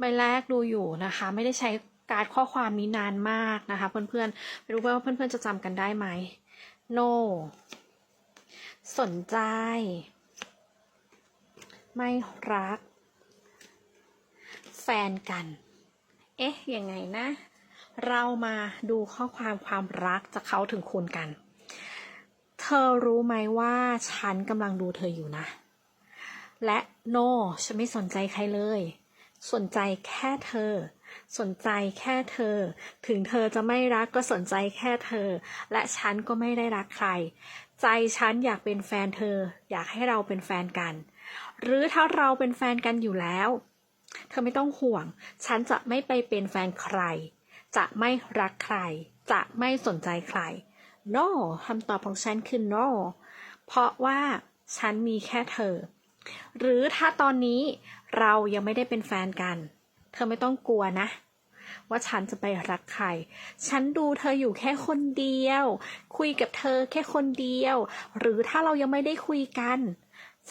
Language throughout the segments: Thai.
ใบแรกดูอยู่นะคะ ไม่ได้ใช้การ์ดข้อความนี้นานมากนะคะ เพื่อนๆไม่รู้ว่าเพื่อนๆจะจำกันได้ไหม no สนใจ ไม่รัก แฟนกัน เอ๊ะ ยังไงนะ เรามาดูข้อความความรักจากเขาถึงคุณกัน เธอรู้ไหมว่าฉันกำลังดูเธออยู่นะ และ no ฉันไม่สนใจใครเลย สนใจแค่เธอ สนใจแค่เธอ ถึงเธอจะไม่รักก็สนใจแค่เธอ และฉันก็ไม่ได้รักใคร ใจฉันอยากเป็นแฟนเธอ อยากให้เราเป็นแฟนกัน หรือถ้าเราเป็นแฟนกันอยู่แล้ว เธอไม่ต้องห่วง ฉันจะไม่ไปเป็นแฟนใคร จะไม่รักใคร จะไม่สนใจใคร no คำตอบของฉันคือ no เพราะว่าฉันมีแค่เธอ หรือถ้าตอนนี้เรายังไม่ได้เป็นแฟนกัน เธอไม่ต้องกลัวนะ ว่าฉันจะไปรักใคร ฉันดูเธออยู่แค่คนเดียว คุยกับเธอแค่คนเดียว หรือถ้าเรายังไม่ได้คุยกัน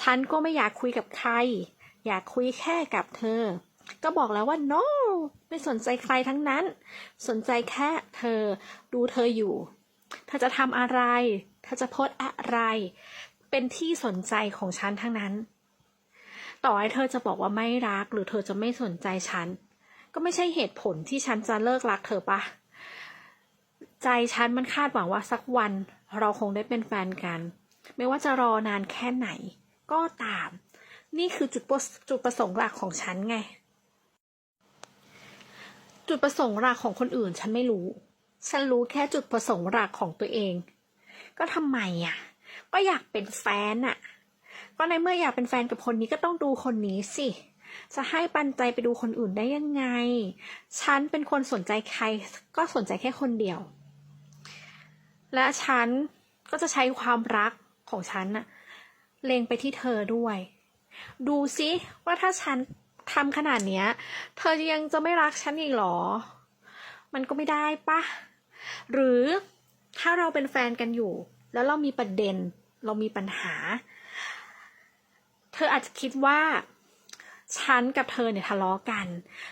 ฉันก็ไม่อยากคุยกับใคร อยากคุยแค่กับเธอ ก็บอกแล้วว่า no ไม่สนใจใครทั้งนั้น สนใจแค่เธอ ดูเธออยู่ เธอจะทำอะไร เธอจะโพสอะไร เป็นที่สนใจของฉันทั้งนั้น ต่อให้เธอจะบอกว่าไม่รักหรือเธอจะไม่สนใจฉัน ก็ไม่ใช่เหตุผลที่ฉันจะเลิกรักเธอปะใจฉันมันคาดหวังว่าสักวันเราคงได้เป็นแฟนกัน ไม่ว่าจะรอนานแค่ไหน ก็ตาม นี่คือจุดประจุดประสงค์หลักของฉันไง จุดประสงค์หลักของคนอื่นฉันไม่รู้ ฉันรู้แค่จุดประสงค์หลักของตัวเอง ก็ทำไมอะ ก็อยากเป็นแฟนอะ ก็ในเมื่ออยากเป็นแฟนกับคนนี้ก็ต้องดูคนนี้สิ จะให้ปันใจไปดูคนอื่นได้ยังไง ฉันเป็นคนสนใจใคร ก็สนใจแค่คนเดียว และฉันก็จะใช้ความรักของฉันน่ะเล็งไปที่เธอด้วย ดูสิว่าถ้าฉันทำขนาดเนี้ย เธอยังจะไม่รักฉันอีกหรอ มันก็ไม่ได้ปะ หรือถ้าเราเป็นแฟนกันอยู่ แล้วเรามีประเด็น เรามีปัญหา ธออาจจะคิดว่า ฉันกับเธอเนี่ยทะเลาะกัน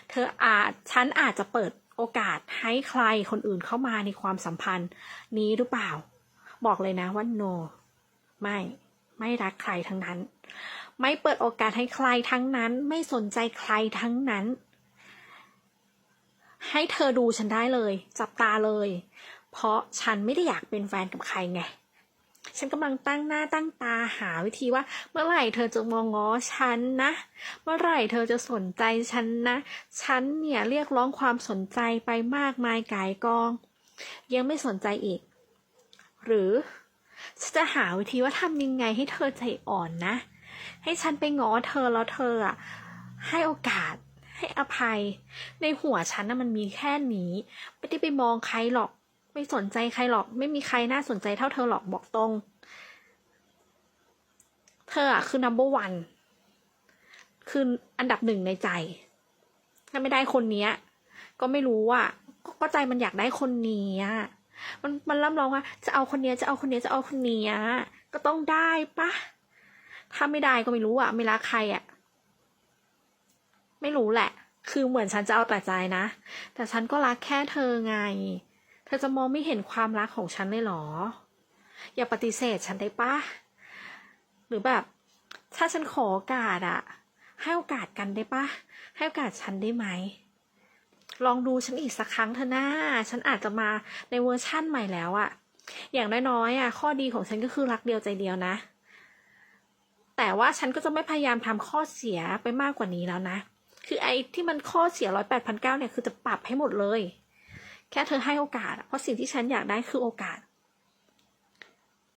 เธออาจฉันอาจจะเปิดโอกาสให้ใครคนอื่นเข้ามาในความสัมพันธ์นี้หรือเปล่า บอกเลยนะว่า no ไม่ ไม่รักใครทั้งนั้น ไม่เปิดโอกาสให้ใครทั้งนั้น ไม่สนใจใครทั้งนั้น ให้เธอดูฉันได้เลย จับตาเลย เพราะฉันไม่ได้อยากเป็นแฟนกับใครไง ฉันกำลังตั้งหน้าตั้งตาหาวิธีว่า เมื่อไหร่เธอจะมองง้อฉันนะ เมื่อไหร่เธอจะสนใจฉันนะ ฉันเนี่ยเรียกร้องความสนใจไปมากมายกายกอง ยังไม่สนใจอีก หรือฉันจะหาวิธีว่าทำยังไงให้เธอใจอ่อนนะ ให้ฉันไปง้อเธอแล้วเธออะให้โอกาสให้อภัย ในหัวฉันนะมันมีแค่นี้ ไม่ได้ไปมองใครหรอก ไม่สนใจใครหรอก ไม่มีใครน่าสนใจเท่าเธอหรอกบอกตรง เธออะคือ number one คืออันดับหนึ่งในใจ ถ้าไม่ได้คนเนี้ยก็ไม่รู้อะก็ก็ใจมันอยากได้คนนี้มันมันร่ำร้องว่าจะเอาคนเนี้ยจะเอาคนเนี้ยจะเอาคนเนี้ยก็ต้องได้ปะถ้าไม่ได้ก็ไม่รู้อะไม่รักใครอะไม่รู้แหละ คือเหมือนฉันจะเอาแต่ใจนะ แต่ฉันก็รักแค่เธอไง เธอจะมองไม่เห็นความรักของฉันเลยเหรอ อย่าปฏิเสธฉันได้ปะหรือแบบ ถ้าฉันขอโอกาสอะให้โอกาสกันได้ปะให้โอกาสฉันได้ไหม ลองดูฉันอีกสักครั้งเถอะนะฉันอาจจะมาในเวอร์ชั่นใหม่แล้วอะอย่างน้อยๆอะข้อดีของฉันก็คือรักเดียวใจเดียวนะ แต่ว่าฉันก็จะไม่พยายามทำข้อเสียไปมากกว่านี้แล้วนะ คือไอ้ที่มันข้อเสียร้อยแปดพันเก้าเนี่ยคือจะปรับให้หมดเลย แค่เธอให้โอกาส เพราะสิ่งที่ฉันอยากได้คือโอกาส